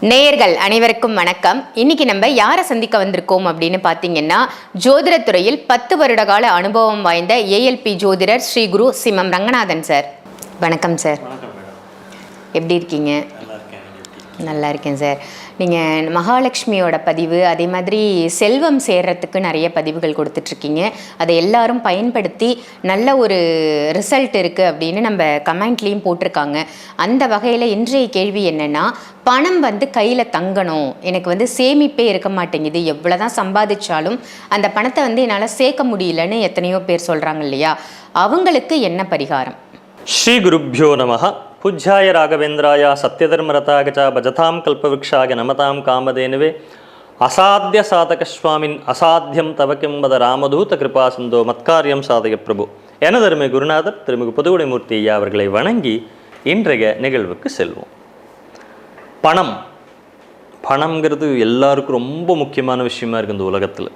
நேயர்கள் அனைவருக்கும் வணக்கம். இன்னைக்கு நம்ம யாரை சந்திக்க வந்திருக்கோம் அப்படின்னு பார்த்தீங்கன்னா ஜோதிடத்துறையில் பத்து வருட கால அனுபவம் வாய்ந்த ஏஎல்பி ஜோதிடர் ஸ்ரீ குரு சிமம் ரங்கநாதன் சார். வணக்கம் சார். எப்படி இருக்கீங்க? நல்லா இருக்கேன் சார். நீங்கள் மகாலட்சுமியோட பதிவு அதே மாதிரி செல்வம் சேர்கிறதுக்கு நிறைய பதிவுகள் கொடுத்துட்ருக்கீங்க. அதை எல்லாரும் பயன்படுத்தி நல்ல ஒரு ரிசல்ட் இருக்குது அப்படின்னு நம்ம கமெண்ட்லேயும் போட்டிருக்காங்க. அந்த வகையில் இன்றைய கேள்வி என்னென்னா பணம் வந்து கையில் தங்கணும். எனக்கு வந்து சேமிப்பே இருக்க மாட்டேங்குது. எவ்வளோ தான் சம்பாதிச்சாலும் அந்த பணத்தை வந்து என்னால் சேர்க்க முடியலன்னு எத்தனையோ பேர் சொல்கிறாங்க இல்லையா? அவங்களுக்கு என்ன பரிகாரம்? ஸ்ரீ குருப்யோ நமகா ಪೂಜ್ಯಾಯ ರಾಘವೇಂದ್ರಾಯ ಸತ್ಯಧರ್ಮರತಾಗ ಚ ಭಜತಾಂ ಕಲ್ಪವೃಕ್ಷಾಯ ನಮತಾಂ ಕಾಮಧೇನುವೆ ಅಸಾಧ್ಯ ಸಾಧಕ ಸ್ವಾಮಿನ್ ಅಸಾಧ್ಯಂ தவ கிம்பத ராமதூத கிருபா சிந்தோ மத்காரியம் சாதக பிரபு எனதருமை குருநாதர் திருமிகு புதுவுடைமூர்த்தி ஐயா அவர்களை வணங்கி இன்றைய நிகழ்வுக்கு செல்வோம் பணம் பணம்ங்கிறது எல்லாருக்கும் ரொம்ப முக்கியமான விஷயமா இருக்குது இந்த உலகத்தில்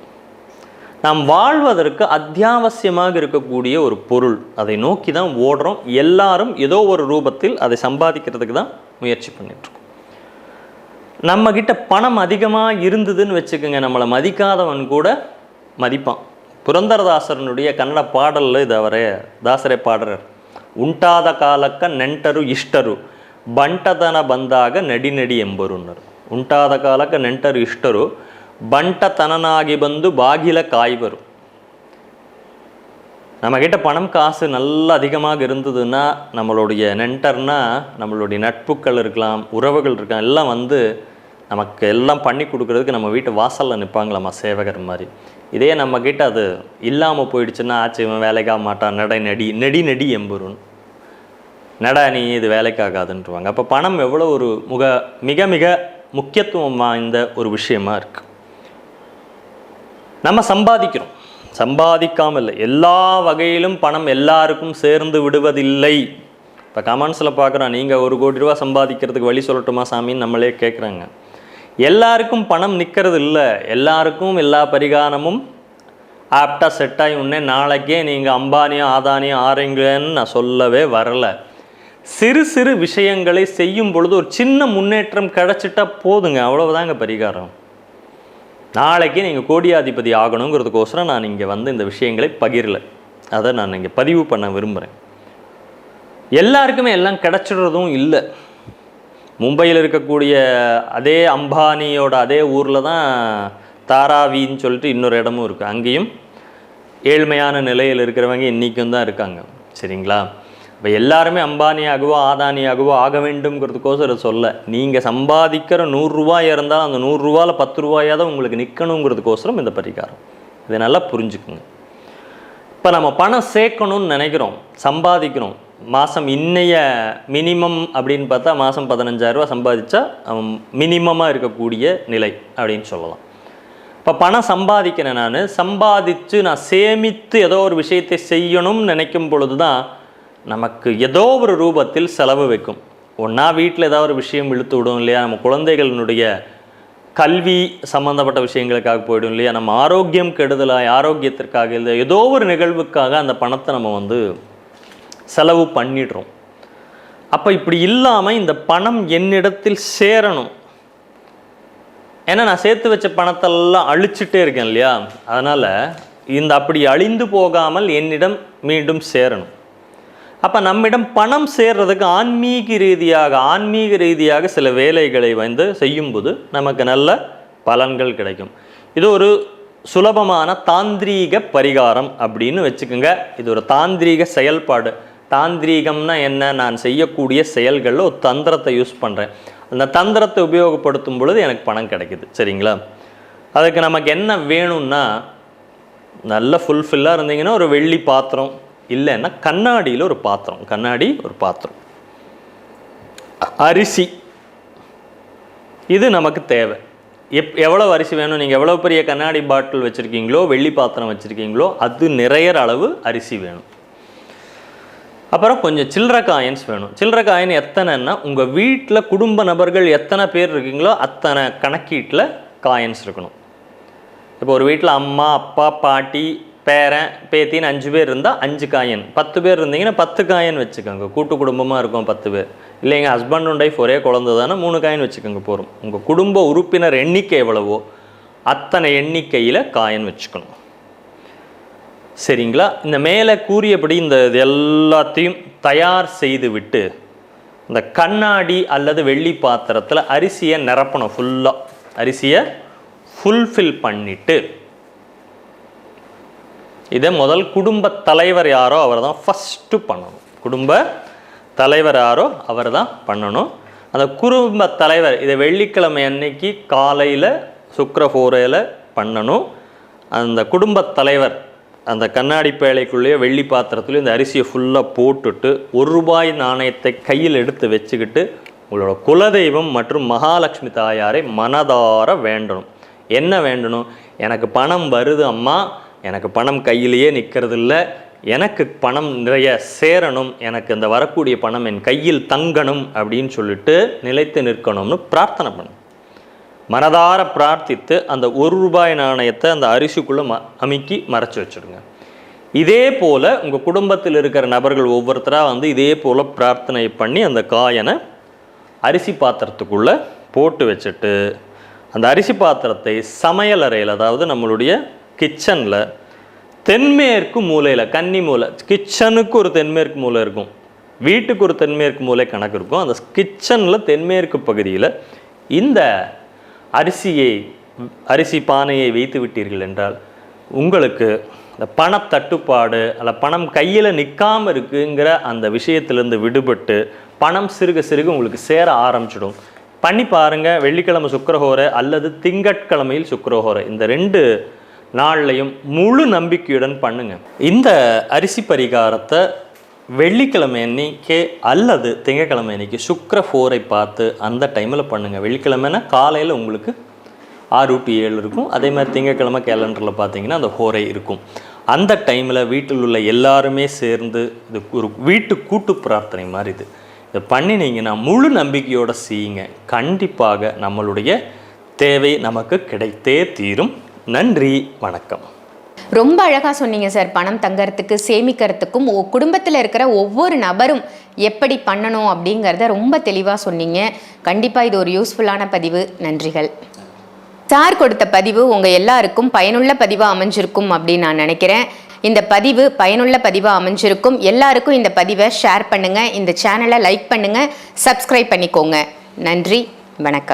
நாம் வாழ்வதற்கு அத்தியாவசியமாக இருக்கக்கூடிய ஒரு பொருள். அதை நோக்கி தான் ஓடுறோம். எல்லாரும் ஏதோ ஒரு ரூபத்தில் அதை சம்பாதிக்கிறதுக்கு தான் முயற்சி பண்ணிட்டுருக்கோம். நம்மக்கிட்ட பணம் அதிகமாக இருந்ததுன்னு வச்சுக்கோங்க. நம்மளை மதிக்காதவன் கூட மதிப்பான். புரந்தரதாசரனுடைய கன்னட பாடலில் இது அவரே தாசரே பாடுறார். உண்டாத காலக்க நென்டரு இஷ்டரு பண்டதன பந்தாக நடி நடி எம்பருன்னர் உண்டாத காலக்க நெண்டரு இஷ்டரு பண்டத்தனனாகி வந்து பாகில காய் வரும். நம்மக்கிட்ட பணம் காசு நல்லா அதிகமாக இருந்ததுன்னா நம்மளுடைய நென்டர்னா நம்மளுடைய நட்புக்கள் இருக்கலாம் உறவுகள் இருக்கலாம் எல்லாம் வந்து நமக்கு எல்லாம் பண்ணி கொடுக்குறதுக்கு நம்ம வீட்டு வாசலில் நிற்பாங்களாம்மா சேவகர் மாதிரி. இதே நம்மக்கிட்ட அது இல்லாமல் போயிடுச்சுன்னா ஆச்சு வேலைக்காக மாட்டான் நடை நடி நெடி நெடி எம்புருன் நடா நீ இது வேலைக்காகாதுன்றவாங்க. அப்போ பணம் எவ்வளோ ஒரு முக மிக மிக முக்கியத்துவம் வாய்ந்த ஒரு விஷயமா இருக்குது நம்ம சம்பாதிக்கிறோம். சம்பாதிக்காமல் இல்லை எல்லா வகையிலும் பணம் எல்லாருக்கும் சேர்ந்து விடுவதில்லை. இப்போ கமெண்ட்ஸில் பார்க்குறோம் நீங்கள் ஒரு கோடி ரூபா சம்பாதிக்கிறதுக்கு வழி சொல்லட்டுமா சாமின்னு நம்மளே கேட்குறாங்க எல்லாருக்கும் பணம் நிற்கிறது இல்லை எல்லாருக்கும் எல்லா பரிகாரமும் ஆப்டாக செட் ஆகி உடனே நாளைக்கே நீங்கள் அம்பானியோ ஆதானியோ ஆறீங்களேன்னு நான் சொல்லவே வரலை. சிறு சிறு விஷயங்களை செய்யும் பொழுது ஒரு சின்ன முன்னேற்றம் கிடச்சிட்டா போதுங்க. அவ்வளவுதாங்க பரிகாரம். நாளைக்கு நீங்கள் கோடியாதிபதி ஆகணுங்கிறதுக்கோசரம் நான் இங்கே வந்து இந்த விஷயங்களை பகிரல. அதை நான் இங்கே பதிவு பண்ண விரும்புகிறேன் எல்லாருக்குமே எல்லாம் கிடச்சிடுறதும் இல்லை. மும்பையில் இருக்கக்கூடிய அதே அம்பானியோட அதே ஊரில் தான் தாராவின்னு சொல்லிட்டு இன்னொரு இடமும் இருக்குது அங்கேயும் ஏழ்மையான நிலையில் இருக்கிறவங்க இன்றைக்கும் தான் இருக்காங்க. சரிங்களா? இப்போ எல்லாருமே அம்பானி ஆகுவா ஆதானி ஆதானியாகவோ ஆக வேண்டும்ங்கிறதுக்கோசரம் சொல்ல. நீங்கள் சம்பாதிக்கிற நூறுரூவாய் இருந்தால் அந்த நூறுரூவாவில் பத்து ரூபாயாவது உங்களுக்கு நிற்கணுங்கிறதுக்கோசரம் இந்த பரிகாரம். இதை நல்லா புரிஞ்சுக்குங்க. இப்போ நம்ம பணம் சேர்க்கணும்னு நினைக்கிறோம் சம்பாதிக்கிறோம். மாதம் இன்னைய மினிமம் அப்படின்னு பார்த்தா மாதம் பதினஞ்சாயிரரூவா சம்பாதிச்சா மினிமமாக இருக்கக்கூடிய நிலை அப்படின்னு சொல்லலாம். இப்போ பணம் சம்பாதிக்கிறேன் நான் சம்பாதிச்சு நான் சேமித்து ஏதோ ஒரு விஷயத்தை செய்யணும்னு நினைக்கும் பொழுது தான் நமக்கு ஏதோ ஒரு ரூபத்தில் செலவு வைக்கும். ஒன்றா வீட்டில் ஏதாவது ஒரு விஷயம் இழுத்து விடும் இல்லையா? நம்ம குழந்தைகளினுடைய கல்வி சம்மந்தப்பட்ட விஷயங்களுக்காக போயிடும் இல்லையா? நம்ம ஆரோக்கியம் கெடுதலாய் ஆரோக்கியத்திற்காக இல்லை ஏதோ ஒரு நிகழ்வுக்காக அந்த பணத்தை நம்ம வந்து செலவு பண்ணிடுறோம். அப்போ இப்படி இல்லாமல் இந்த பணம் என்னிடத்தில் சேரணும். ஏன்னா நான் சேர்த்து வச்ச பணத்தெல்லாம் அழிச்சிட்டே இருக்கேன் இல்லையா? அதனால் இந்த அப்படி அழிந்து போகாமல் என்னிடம் மீண்டும் சேரணும். அப்போ நம்மிடம் பணம் சேர்றதுக்கு ஆன்மீக ரீதியாக ஆன்மீக ரீதியாக சில வேலைகளை வந்து செய்யும்போது நமக்கு நல்ல பலன்கள் கிடைக்கும். இது ஒரு சுலபமான தாந்திரீக பரிகாரம் அப்படின்னு வச்சுக்கோங்க. இது ஒரு தாந்திரீக செயல்பாடு. தாந்திரீகம்னா என்ன? நான் செய்யக்கூடிய செயல்களில் ஒரு தந்திரத்தை யூஸ் பண்ணுறேன் அந்த தந்திரத்தை உபயோகப்படுத்தும் பொழுது எனக்கு பணம் கிடைக்குது. சரிங்களா? அதுக்கு நமக்கு என்ன வேணும்னா நல்ல ஃபுல்ஃபில்லாக இருந்தீங்கன்னா ஒரு வெள்ளி பாத்திரம் இல்லைன்னா கண்ணாடியில் ஒரு பாத்திரம் கண்ணாடி ஒரு பாத்திரம். அரிசி. இது நமக்கு தேவை. எப் எவ்வளோ அரிசி வேணும்? நீங்கள் எவ்வளோ பெரிய கண்ணாடி பாட்டில் வச்சுருக்கீங்களோ வெள்ளி பாத்திரம் வச்சுருக்கீங்களோ அது நிறையிற அளவு அரிசி வேணும். அப்புறம் கொஞ்சம் சில்லற காயின்ஸ் வேணும். சில்லற காயின் எத்தனைன்னா உங்கள் வீட்டில் குடும்ப நபர்கள் எத்தனை பேர் இருக்கீங்களோ அத்தனை கணக்கீட்டில் காயின்ஸ் இருக்கணும். இப்போ ஒரு வீட்டில் அம்மா அப்பா பாட்டி பேரன் பேத்தின்னு அஞ்சு பேர் இருந்தால் அஞ்சு காயின். பத்து பேர் இருந்தீங்கன்னா பத்து காயின் வச்சுக்கோங்க. கூட்டு குடும்பமாக இருக்கும் பத்து பேர். இல்லைங்க ஹஸ்பண்ட் அண்ட் ஒய்ஃப் ஒரே குழந்தை தானே மூணு காயின் வச்சுக்கோங்க போகிறோம் உங்கள் குடும்ப உறுப்பினர் எண்ணிக்கை எவ்வளவோ அத்தனை எண்ணிக்கையில் காயின் வச்சுக்கணும். சரிங்களா? இந்த மேலே கூறியபடி இந்த இது எல்லாத்தையும் தயார் செய்து விட்டு இந்த கண்ணாடி அல்லது வெள்ளி பாத்திரத்தில் அரிசியை நிரப்பணும் ஃபுல்லாக அரிசியை ஃபுல்ஃபில் பண்ணிவிட்டு இதை முதல் குடும்ப தலைவர் யாரோ அவர் தான் ஃபஸ்ட்டு பண்ணணும். குடும்ப தலைவர் யாரோ அவர் தான் பண்ணணும். அந்த குடும்ப தலைவர் இதை வெள்ளிக்கிழமை அன்னைக்கு காலையில் சுக்கரஹோரையில் பண்ணணும். அந்த குடும்ப தலைவர் அந்த கண்ணாடி பேழைக்குள்ளேயே வெள்ளி பாத்திரத்துலேயும் இந்த அரிசியை ஃபுல்லாக போட்டுட்டு ஒரு ரூபாய் நாணயத்தை கையில் எடுத்து வச்சுக்கிட்டு உங்களோட குலதெய்வம் மற்றும் மகாலட்சுமி தாயாரை மனதார வேண்டணும். என்ன வேண்டணும்? எனக்கு பணம் வருது அம்மா எனக்கு பணம் கையிலேயே நிற்கிறதில்ல. எனக்கு பணம் நிறைய சேரணும். எனக்கு அந்த வரக்கூடிய பணம் என் கையில் தங்கணும் அப்படின்னு சொல்லிட்டு நிலைத்து நிற்கணும்னு பிரார்த்தனை பண்ணும். மனதார பிரார்த்தித்து அந்த ஒரு ரூபாய் நாணயத்தை அந்த அரிசிக்குள்ளே ம அமுக்கி மறைச்சி வச்சுடுங்க இதே போல் உங்கள் குடும்பத்தில் இருக்கிற நபர்கள் ஒவ்வொருத்தராக வந்து இதே போல் பிரார்த்தனை பண்ணி அந்த காயனை அரிசி பாத்திரத்துக்குள்ளே போட்டு வச்சுட்டு அந்த அரிசி பாத்திரத்தை சமையல் அறையில் அதாவது நம்மளுடைய கிச்சனில் தென்மேற்கு மூலையில் கன்னி மூலை கிச்சனுக்கு ஒரு தென்மேற்கு மூலை இருக்கும். வீட்டுக்கு ஒரு தென்மேற்கு மூலை கணக்கு இருக்கும். அந்த கிச்சனில் தென்மேற்கு பகுதியில் இந்த அரிசியை அரிசி பானையை வைத்து விட்டீர்கள் என்றால் உங்களுக்கு இந்த பணத்தட்டுப்பாடு அல்ல பணம் கையில் நிற்காமல் இருக்குங்கிற அந்த விஷயத்திலேருந்து விடுபட்டு பணம் சிறுக சிறுக உங்களுக்கு சேர ஆரம்பிச்சிடும். பண்ணி பாருங்கள் வெள்ளிக்கிழமை சுக்கரஹோரை அல்லது திங்கட்கிழமையில் சுக்கரஹோரை. இந்த ரெண்டு நாள்லையும் முழு நம்பிக்கையுடன் பண்ணுங்க. இந்த அரிசி பரிகாரத்தை வெள்ளிக்கிழமை அன்னைக்கு அல்லது திங்கட்கிழமை அன்னைக்கு சுக்கிர ஃபோரை பார்த்து அந்த டைமில் பண்ணுங்கள் வெள்ளிக்கிழமைனா காலையில் உங்களுக்கு ஆறு டு ஏழு இருக்கும். அதே மாதிரி திங்கக்கிழமை கேலண்டரில் பார்த்தீங்கன்னா அந்த ஃபோரை இருக்கும். அந்த டைமில் வீட்டில் உள்ள எல்லாருமே சேர்ந்து இது ஒரு வீட்டு கூட்டு பிரார்த்தனை மாதிரி இது. இதை பண்ணினீங்கன்னா முழு நம்பிக்கையோடு செய்யுங்க. கண்டிப்பாக நம்மளுடைய தேவை நமக்கு கிடைத்தே தீரும். நன்றி வணக்கம். ரொம்ப அழகாக சொன்னீங்க சார். பணம் தங்கறதுக்கு சேமிக்கிறதுக்கும் குடும்பத்தில் இருக்கிற ஒவ்வொரு நபரும் எப்படி பண்ணணும் அப்படிங்கிறத ரொம்ப தெளிவாக சொன்னீங்க. கண்டிப்பாக இது ஒரு யூஸ்ஃபுல்லான பதிவு. நன்றிகள். சார் கொடுத்த பதிவு உங்கள் எல்லாருக்கும் பயனுள்ள பதிவாக அமைஞ்சிருக்கும் அப்படின்னு நான் நினைக்கிறேன். இந்த பதிவு பயனுள்ள பதிவாக அமைஞ்சிருக்கும். எல்லாருக்கும் இந்த பதிவை ஷேர் பண்ணுங்கள் இந்த சேனலை லைக் பண்ணுங்கள் சப்ஸ்கிரைப் பண்ணிக்கோங்க. நன்றி வணக்கம்.